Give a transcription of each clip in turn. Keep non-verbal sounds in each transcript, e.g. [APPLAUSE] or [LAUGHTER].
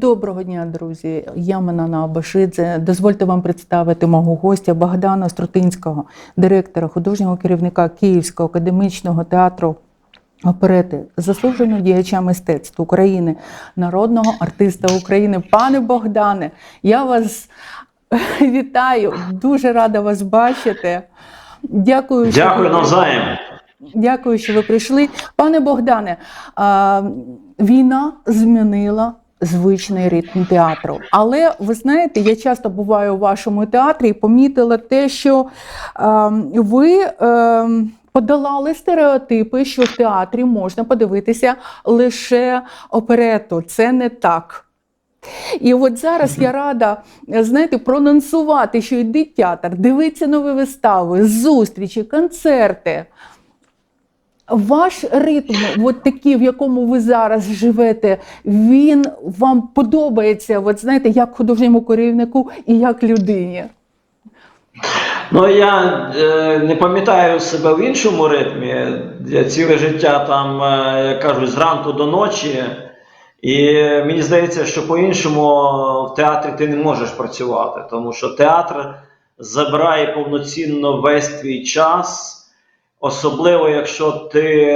Доброго дня, друзі. Я Манана Абашидзе. Дозвольте вам представити мого гостя Богдана Струтинського, директора, художнього керівника Київського академічного театру оперети, заслуженого діяча мистецтв України, народного артиста України. Пане Богдане, я вас [LAUGHS] вітаю. Дуже рада вас бачити. Дякую, що Дякую навзаєм. Дякую, що ви прийшли. Пане Богдане, війна змінила звичний ритм театру. Але ви знаєте, я часто буваю у вашому театрі і помітила те, що а, ви. е, Подолали стереотипи, що в театрі можна подивитися лише оперету. Це не так. І от зараз я рада, знаєте, прононсувати, що йде театр, дивиться нові вистави, зустрічі, концерти. Ваш ритм, от такий, в якому ви зараз живете, він вам подобається, от знаєте, як художньому керівнику і як людині. Ну я е, не пам'ятаю себе в іншому ритмі. Я ціле життя там, е, як кажуть, зранку до ночі. І мені здається, що по-іншому в театрі ти не можеш працювати, тому що театр забирає повноцінно весь твій час, особливо якщо ти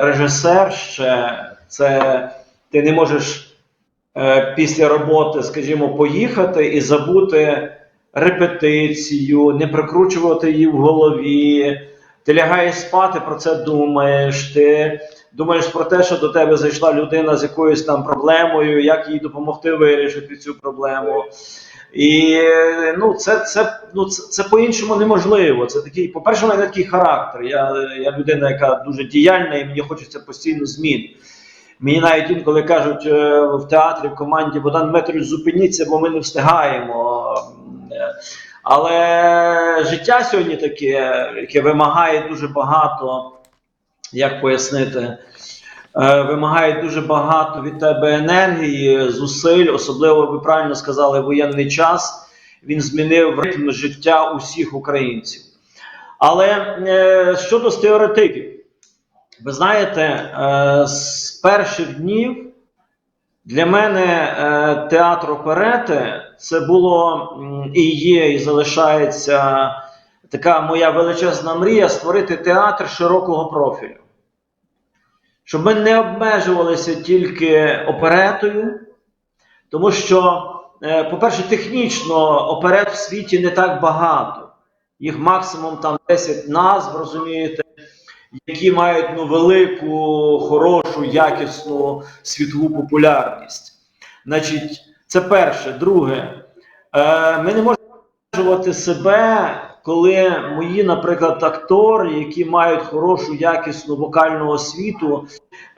режисер ще, це ти не можеш е, після роботи, скажімо, поїхати і забути репетицію, не прикручувати її в голові. Ти лягаєш спати, про це думаєш. Ти думаєш про те, що до тебе зайшла людина з якоюсь там проблемою, як їй допомогти вирішити цю проблему. І ну, це, це, ну, це, це по-іншому неможливо. Це такий, по-перше, у мене такий характер. Я, я людина, яка дуже діяльна, і мені хочеться постійно змін. Мені навіть інколи кажуть е, в театрі, в команді Богдан Дмитрович, зупиніться, бо ми не встигаємо. Але життя сьогодні таке, яке вимагає дуже багато, як пояснити, е, вимагає дуже багато від тебе енергії, зусиль, особливо ви правильно сказали, воєнний час. Він змінив ритм життя усіх українців. Але е, щодо стереотипів, ви знаєте, е, з перших днів для мене е, театр оперети це було і є, і залишається така моя величезна мрія створити театр широкого профілю. Щоб ми не обмежувалися тільки оперетою, тому що, е, по-перше, технічно оперет в світі не так багато. Їх максимум там 10 назв, розумієте, які мають ну, велику, хорошу, якісну світову популярність. Значить, це перше. Друге, е, ми не можемо обмежувати себе, коли мої, наприклад, актори, які мають хорошу, якісну вокальну освіту,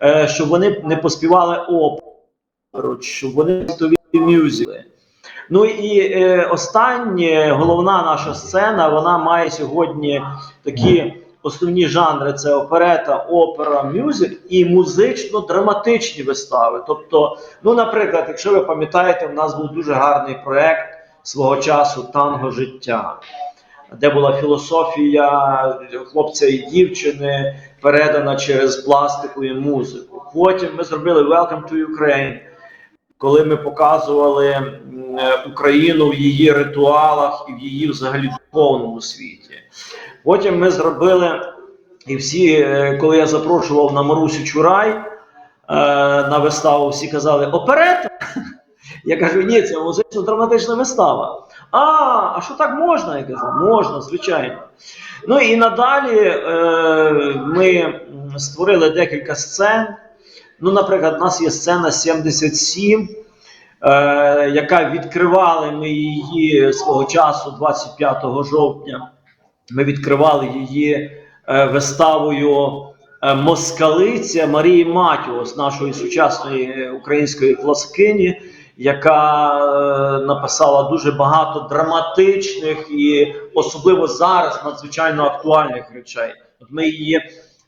е, щоб вони не поспівали оперу, щоб вони мюзикли. Ну і е, останнє, головна наша сцена, вона має сьогодні такі основні жанри: це оперета, опера, мюзик і музично-драматичні вистави. Тобто, ну, наприклад, якщо ви пам'ятаєте, в нас був дуже гарний проект свого часу Танго життя, де була філософія хлопця і дівчини, передана через пластику і музику. Потім ми зробили Welcome to Ukraine коли ми показували Україну в її ритуалах і в її взагалі духовному світі. Потім ми зробили, і всі, е, коли я запрошував на Марусю Чурай е, на виставу, всі казали: оперета? [LAUGHS] Я кажу, ні, це музично-драматична вистава. А, а що так можна? Я кажу, можна, звичайно. Ну і надалі е, ми створили декілька сцен. Ну, наприклад, у нас є сцена 77, е, яка відкривали ми її свого часу, 25 жовтня. Ми відкривали її е, виставою е, Москалиця Марії Матіос, нашої сучасної української класикині, яка е, написала дуже багато драматичних і особливо зараз надзвичайно актуальних речей. От ми її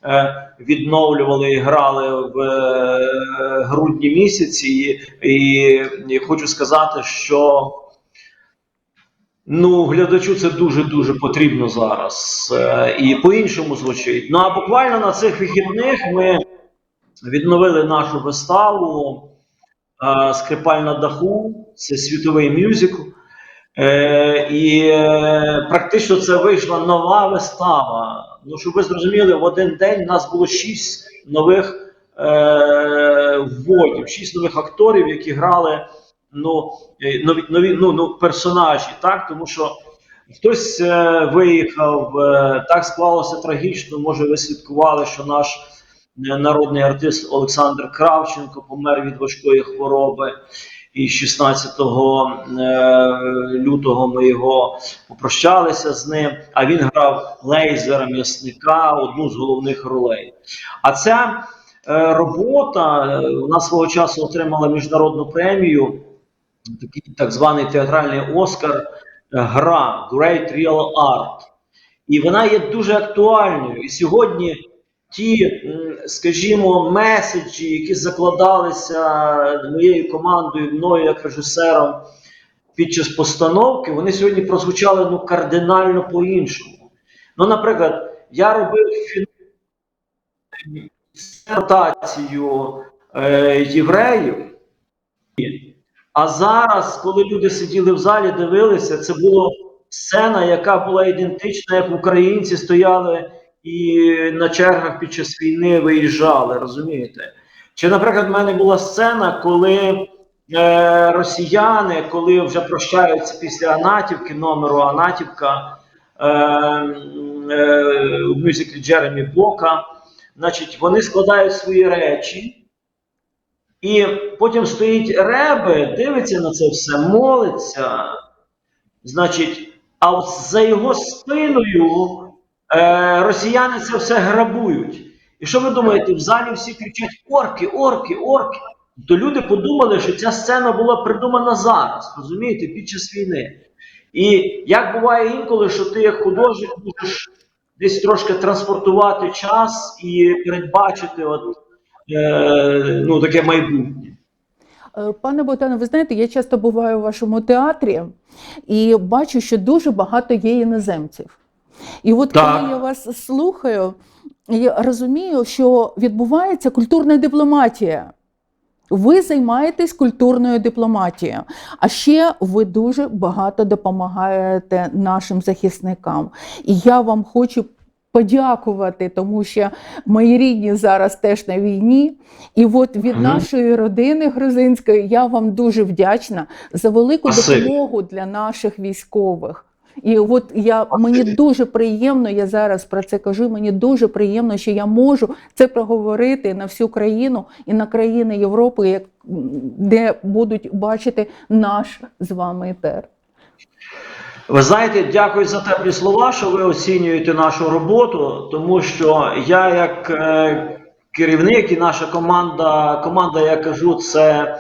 е, відновлювали і грали в е, грудні місяці, і, і хочу сказати, що ну, глядачу це дуже-дуже потрібно зараз. І по-іншому звучить. Ну а буквально на цих вихідних ми відновили нашу виставу. Скрипаль на даху, це світовий мюзикл. Е, і е, практично це вийшла нова вистава. Ну, щоб ви зрозуміли, в один день у нас було шість нових е, вводів, шість нових акторів, які грали ну, нові, нові ну, ну, персонажі, так? тому що хтось виїхав, так склалося трагічно. Може, ви слідкували, що наш народний артист Олександр Кравченко помер від важкої хвороби. І 16 е, лютого ми його попрощалися з ним. А він грав лейзера м'ясника, одну з головних ролей. А ця е, робота е, вона свого часу отримала міжнародну премію, такий так званий театральний Оскар. Гра Great Real Art. І вона є дуже актуальною. І сьогодні ті, скажімо, меседжі, які закладалися моєю командою, мною як режисером під час постановки, вони сьогодні прозвучали ну, кардинально по-іншому. Ну, наприклад, я робив фінансацію е, євреїв. А зараз, коли люди сиділи в залі, дивилися, це була сцена, яка була ідентична, як українці стояли і на чергах під час війни виїжджали, розумієте? Чи, наприклад, в мене була сцена, коли е, росіяни, коли вже прощаються після Анатівки, номеру Анатівка е, е, у мюзиклі Джеремі Бока, значить, вони складають свої речі. І потім стоїть Ребе, дивиться на це все, молиться. Значить, а за його спиною е, росіяни це все грабують. І що ви думаєте, в залі всі кричать орки, орки, орки. То люди подумали, що ця сцена була придумана зараз, розумієте, під час війни. І як буває інколи, що ти як художник можеш десь трошки транспортувати час і передбачити от, е, ну, таке майбутнє. Е, Пане Богдане, ви знаєте, я часто буваю у вашому театрі і бачу, що дуже багато є іноземців. І от Так. коли я вас слухаю, я розумію, що відбувається культурна дипломатія. Ви займаєтесь культурною дипломатією, а ще ви дуже багато допомагаєте нашим захисникам. І я вам хочу подякувати, тому що мої рідні зараз теж на війні. І от від Мгм. нашої родини грузинської я вам дуже вдячна за велику Спасибі. допомогу для наших військових. І от я мені дуже приємно, я зараз про це кажу. Мені дуже приємно, що я можу це проговорити на всю країну і на країни Європи, як де будуть бачити наш з вами етер. Ви знаєте, дякую за теплі слова, що ви оцінюєте нашу роботу, тому що я, як е, керівник і наша команда, команда, я кажу, це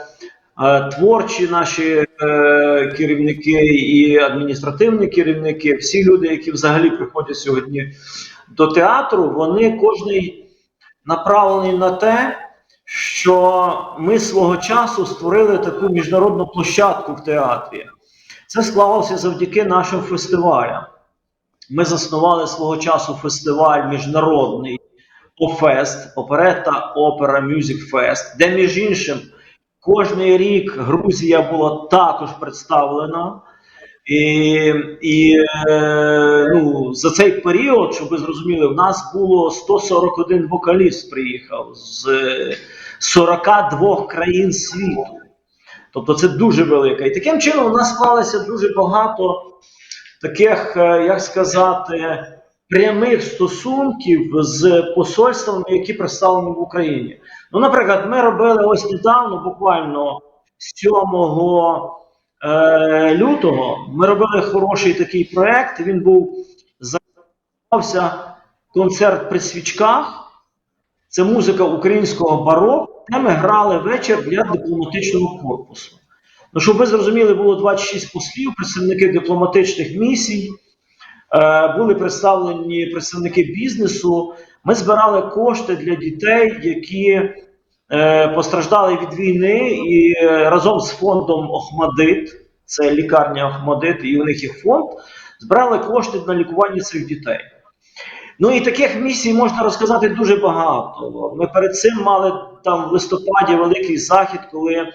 творчі наші е, керівники і адміністративні керівники, всі люди, які взагалі приходять сьогодні до театру, вони кожний направлений на те, що ми свого часу створили таку міжнародну площадку в театрі. Це склалося завдяки нашим фестивалям. Ми заснували свого часу фестиваль міжнародний ОФЕСТ, Оперета Опера Мюзик Фест, де, між іншим, кожний рік Грузія була також представлена. І, і е, ну, за цей період, щоб ви зрозуміли, в нас було 141 вокаліст приїхав з е, 42 країн світу. Тобто це дуже велика. І таким чином у нас склалося дуже багато таких, е, як сказати, прямих стосунків з посольствами, які представлені в Україні. Ну, наприклад, ми робили ось недавно, буквально 7 е, лютого, ми робили хороший такий проект. Він був називався концерт при свічках. Це музика українського бароку, де ми грали вечір для дипломатичного корпусу. Ну, щоб ви зрозуміли, було 26 послів, представники дипломатичних місій, е, були представлені представники бізнесу. Ми збирали кошти для дітей, які е, постраждали від війни, і е, разом з фондом Охмадит, це лікарня Охмадит, і у них є фонд, збирали кошти на лікування цих дітей. Ну і таких місій можна розказати дуже багато. Ми перед цим мали там в листопаді великий захід, коли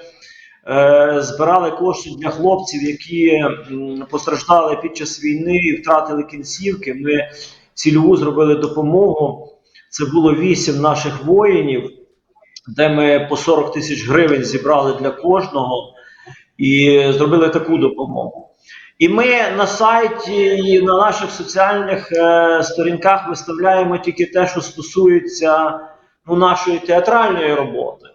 е, збирали кошти для хлопців, які м, постраждали під час війни і втратили кінцівки. Ми цільову зробили допомогу. Це було вісім наших воїнів, де ми по 40 тисяч гривень зібрали для кожного і зробили таку допомогу. І ми на сайті і на наших соціальних е, сторінках виставляємо тільки те, що стосується ну, нашої театральної роботи.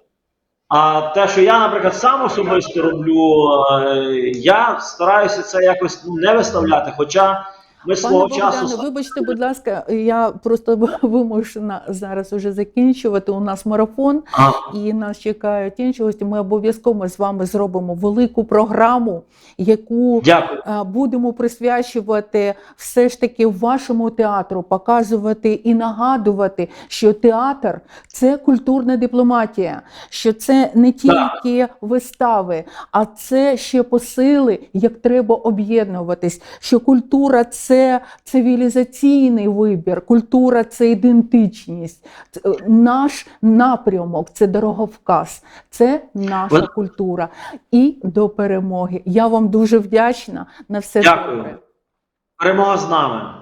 А те, що я, наприклад, сам особисто роблю, е, я стараюся це якось не виставляти. Хоча ми Пане свого Богдане, часу. вибачте, будь ласка, я просто [LAUGHS] вимушена зараз уже закінчувати. У нас марафон, А, і нас чекають інші гості. Ми обов'язково з вами зробимо велику програму, яку дякую. е, будемо присвячувати все ж таки вашому театру, показувати і нагадувати, що театр це культурна дипломатія, що це не тільки вистави, а це ще посили, як треба об'єднуватись. Що культура це цивілізаційний вибір, культура це ідентичність, е, наш напрямок, це дороговказ, це наша культура. І до перемоги. Я вам дуже вдячна на все Дякую. добре. Перемога з нами.